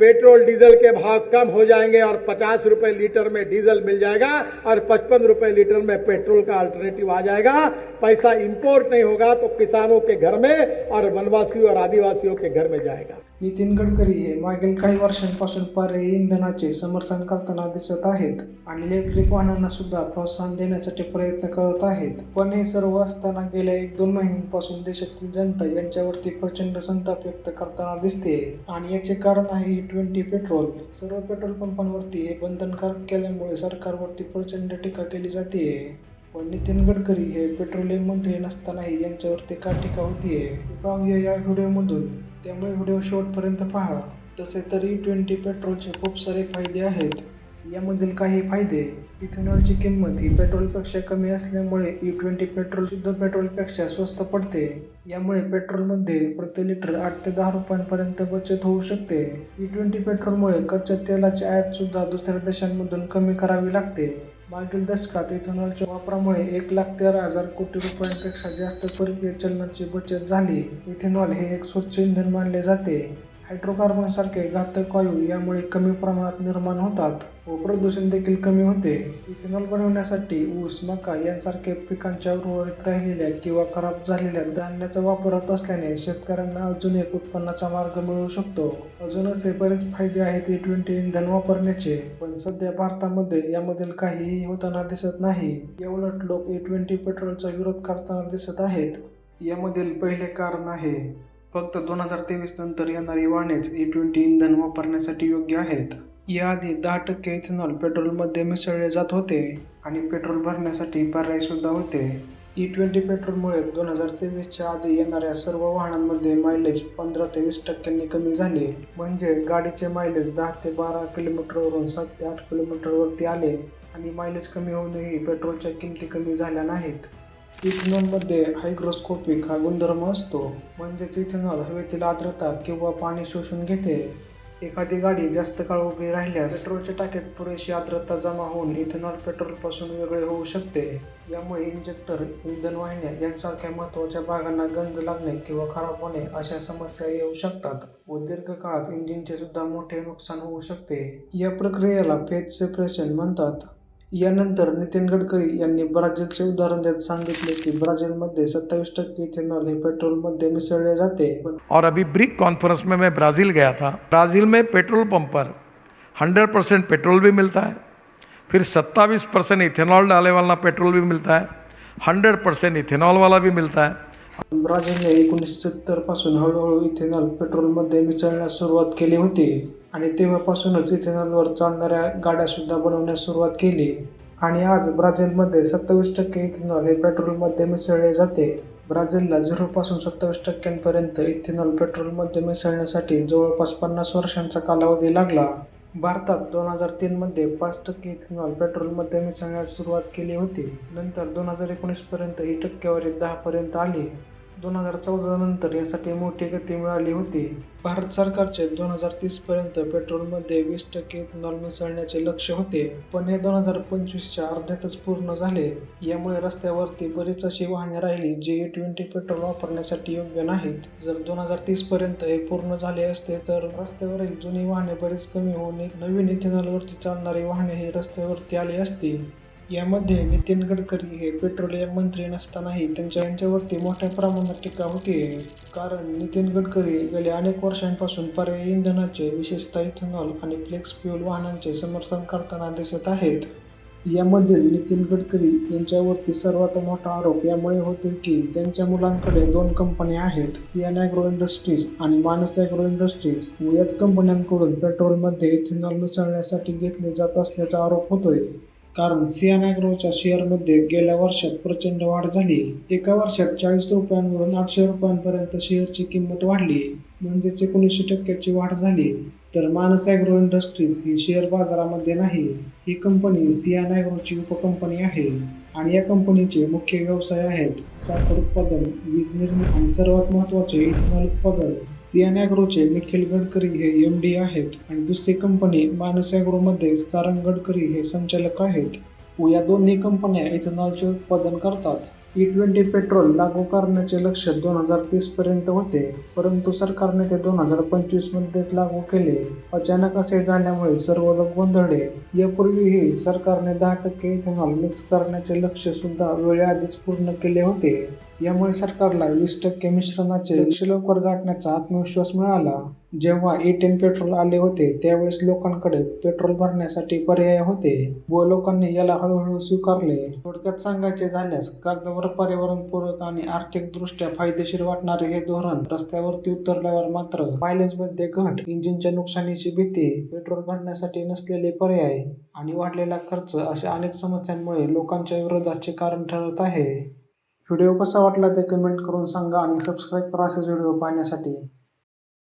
Petrol diesel के भाव कम हो जाएंगे और पचास रुपए लीटर में डीजल मिल जाएगा और पचपन रुपए लीटर में पेट्रोल का अल्टरनेटिव आ जाएगा। पैसा इंपोर्ट नहीं होगा तो किसानों के घर में और वनवासियों और आदिवासियों के घर में जाएगा। नितीन गडकरी हे मागील काही वर्षांपासून पर्यायी इंधनाचे समर्थन करताना दिसत आहेत आणि इलेक्ट्रिक वाहनांना सुद्धा प्रोत्साहन देण्यासाठी प्रयत्न करत आहेत. पण हे सर्व असताना गेल्या एक दोन महिन्यांपासून देशातील जनता यांच्यावरती प्रचंड संताप व्यक्त करताना दिसते आणि याचे कारण आहे ट्वेंटी पेट्रोल. सर्व पेट्रोल पंपांवरती हे बंधनकारक केल्यामुळे सरकारवरती प्रचंड टीका केली जाते पण नितीन गडकरी हे पेट्रोलियम मंत्री नसतानाही यांच्यावरती का टीका होतीये? ते पाहूया या व्हिडिओमधून. त्यामुळे व्हिडिओ शेवटपर्यंत पहा. तसे तरी ट्वेंटी पेट्रोलचे खूप सारे फायदे आहेत. यामधील काही फायदे इथेनॉलची किंमत ही पेट्रोलपेक्षा कमी असल्यामुळे e ई ट्वेंटी पेट्रोल शुद्ध पेट्रोलपेक्षा स्वस्त पडते. यामुळे पेट्रोलमध्ये प्रति लिटर आठ ते दहा रुपयांपर्यंत बचत होऊ शकते. E ई ट्वेंटी पेट्रोलमुळे कच्च्या तेलाची आयात सुद्धा दुसऱ्या देशांमधून कमी करावी लागते. मागील दशकात इथेनॉलच्या वापरामुळे एक लाख तेरा हजार कोटी रुपयांपेक्षा जास्त परकीय चलनाची बचत झाली. इथेनॉल हे एक स्वच्छ इंधन मानले जाते. हायड्रोकार्बन सारखे घातक वायू यामुळे कमी प्रमाणात निर्माण होतात व प्रदूषण देखील कमी होते. इथेनॉल बनवण्यासाठी ऊस मका यांसारखे पिकांच्या उर्वरित राहिलेल्या किंवा खराब झालेल्या धान्याचा वापर होत असल्याने शेतकऱ्यांना अजून एक उत्पन्नाचा मार्ग मिळू शकतो. अजून असे बरेच फायदे आहेत ई ट्वेंटी इंधन वापरण्याचे पण सध्या भारतामध्ये यामधील काहीही होताना दिसत नाही. याउलट लोक ई ट्वेंटी पेट्रोलचा विरोध करताना दिसत आहेत. यामधील पहिले कारण आहे फक्त दोन हजार तेवीस नंतर येणारी वाहनेच e ई ट्वेंटी इंधन वापरण्यासाठी योग्य आहेत. याआधी दहा टक्के इथेनॉल पेट्रोलमध्ये मिसळले जात होते आणि पेट्रोल भरण्यासाठी पर्याय सुद्धा होते. E ई ट्वेंटी पेट्रोलमुळे दोन हजार तेवीसच्या आधी येणाऱ्या सर्व वाहनांमध्ये मायलेज पंधरा ते वीस टक्क्यांनी कमी झाले. म्हणजे गाडीचे मायलेज दहा ते बारा किलोमीटरवरून सात ते आठ किलोमीटरवरती आले आणि मायलेज कमी होऊनही पेट्रोलच्या किमती कमी झाल्या नाहीत. इथेनॉलमध्ये हायग्रोस्कोपिक हा गुणधर्म असतो. म्हणजेच इथेनॉल हवेतील आर्द्रता किंवा पाणी शोषून घेते. एखादी गाडी जास्त काळ उभी राहिल्यास पेट्रोलच्या टाक्यात पुरेशी आर्द्रता जमा होऊन इथेनॉल पेट्रोलपासून वेगळे होऊ शकते. यामुळे इंजेक्टर इंधन वाहिन्या यांसारख्या महत्त्वाच्या भागांना गंज लागणे किंवा खराब होणे अशा समस्या येऊ शकतात व दीर्घकाळात इंजिनचे सुद्धा मोठे नुकसान होऊ शकते. या प्रक्रियेला फेज सेपरेशन म्हणतात. यानंतर नितीन गडकरी यांनी ब्राझीलचे उदाहरण देत सांगितले की ब्राझीलमध्ये सत्तावीस टक्के इथेनॉल हे पेट्रोलमध्ये मिसळले जाते. और अभी ब्रिक कॉन्फ्रेंस में मैं ब्राज़ील गया था। ब्राज़ील में पेट्रोल पंप पर 100 परसेंट पेट्रोल भी मिलता है। फिर 27 परसेंट इथेनॉल डाले वाला पेट्रोल भी मिलता है। 100 परसेंट इथेनॉल वाला भी मिलता है। ब्राझीलने एकोणीसशे सत्तरपासून हळूहळू इथेनॉल पेट्रोलमध्ये मिसळण्यास सुरुवात केली होती. आणि तेव्हापासूनच इथेनॉलवर चालणाऱ्या गाड्यासुद्धा बनवण्यास सुरुवात केली. आणि आज ब्राझीलमध्ये सत्तावीस टक्के इथेनॉल हे पेट्रोलमध्ये मिसळले जाते. ब्राझीलला झिरोपासून सत्तावीस टक्क्यांपर्यंत इथेनॉल पेट्रोलमध्ये मिसळण्यासाठी जवळपास पन्नास वर्षांचा कालावधी लागला. भारतात दोन हजार तीनमध्ये पाच टक्के इथेनॉल पेट्रोलमध्ये मिसळण्यास सुरुवात केली होती. नंतर दोन हजार एकोणीसपर्यंत ही टक्केवारी दहापर्यंत आली. दोन हजार चौदा नंतर यासाठी मोठी गती मिळाली होती. भारत सरकारचे दोन हजार तीसपर्यंत पेट्रोलमध्ये वीस टक्के इथेनॉल मिसळण्याचे लक्ष होते. पण हे दोन हजार पंचवीसच्या अर्ध्यातच पूर्ण झाले. यामुळे रस्त्यावरती बरीच अशी वाहने राहिली जी e ई ट्वेंटी पेट्रोल वापरण्यासाठी योग्य नाहीत. जर दोन हजार तीसपर्यंत हे पूर्ण झाले असते तर रस्त्यावरील जुनी वाहने बरीच कमी होऊन एक नवीन इथेनॉलवरती चालणारी वाहने ही रस्त्यावरती आली असती. यामध्ये नितीन गडकरी हे पेट्रोलियम मंत्री नसतानाही त्यांच्या यांच्यावरती मोठ्या प्रमाणात टीका होती. कारण नितीन गडकरी गेल्या अनेक वर्षांपासून पर्यायी इंधनाचे विशेषतः इथेनॉल आणि फ्लेक्स फ्युएल वाहनांचे समर्थन करताना दिसत आहेत. यामधील नितीन गडकरी यांच्यावरती सर्वात मोठा आरोप यामुळे होते की त्यांच्या मुलांकडे दोन कंपन्या आहेत सियान ॲग्रो इंडस्ट्रीज आणि मानस ॲग्रो इंडस्ट्रीज. व याच कंपन्यांकडून पेट्रोलमध्ये इथेनॉल मिसळण्यासाठी घेतले जात असल्याचा आरोप होतोय. कारण सियान शेअरमध्ये गेल्या वर्षात प्रचंड वाढ झाली. एका वर्षात चाळीस रुपयांवरून आठशे रुपयांपर्यंत शेअरची किंमत वाढली. म्हणजेच एकोणीसशे टक्क्याची वाढ झाली. तर मानस ॲग्रो इंडस्ट्रीज ही शेअर बाजारामध्ये नाही ही कंपनी सियान उपकंपनी आहे. आणि या कंपनीचे मुख्य व्यवसाय आहेत साखर उत्पादन वीज निर्मिती आणि सर्वात महत्त्वाचे इथेनॉल उत्पादन. सियान ॲग्रोचे निखिल गडकरी हे एम डी आहेत आणि दुसरी कंपनी मानस ॲग्रोमध्ये सारंग गडकरी हे संचालक आहेत. व या दोन्ही कंपन्या इथेनॉलचे उत्पादन करतात. ई ट्वेंटी पेट्रोल लागू करण्याचे लक्ष दोन हजार तीसपर्यंत होते परंतु सरकारने ते दोन हजार पंचवीसमध्येच लागू केले. अचानक असे झाल्यामुळे सर्व लोक गोंधळले. यापूर्वीही सरकारने दहा टक्के इथेनॉल मिक्स करण्याचे लक्ष सुद्धा वेळेआधीच पूर्ण केले होते. यामुळे सरकारला वीस टक्के मिश्रणाचे शिलोकर लवकर गाठण्याचा आत्मविश्वास मिळाला. जेव्हा ई टेन पेट्रोल आले होते त्यावेळेस लोकांकडे पेट्रोल भरण्यासाठी पर्याय होते व लोकांनी याला हळूहळू स्वीकारले. थोडक्यात सांगायचे झाल्यास कागदावर पर्यावरणपूरक आणि आर्थिकदृष्ट्या फायदेशीर वाटणारे हे धोरण रस्त्यावरती उतरल्यावर मात्र मायलेजमध्ये घट इंजिनच्या नुकसानीची भीती पेट्रोल भरण्यासाठी नसलेले पर्याय आणि वाढलेला खर्च अशा अनेक समस्यांमुळे लोकांच्या विरोधाचे कारण ठरत आहे. व्हिडिओ कसा वाटला ते कमेंट करून सांगा आणि सबस्क्राईब करा असेच व्हिडिओ पाहण्यासाठी.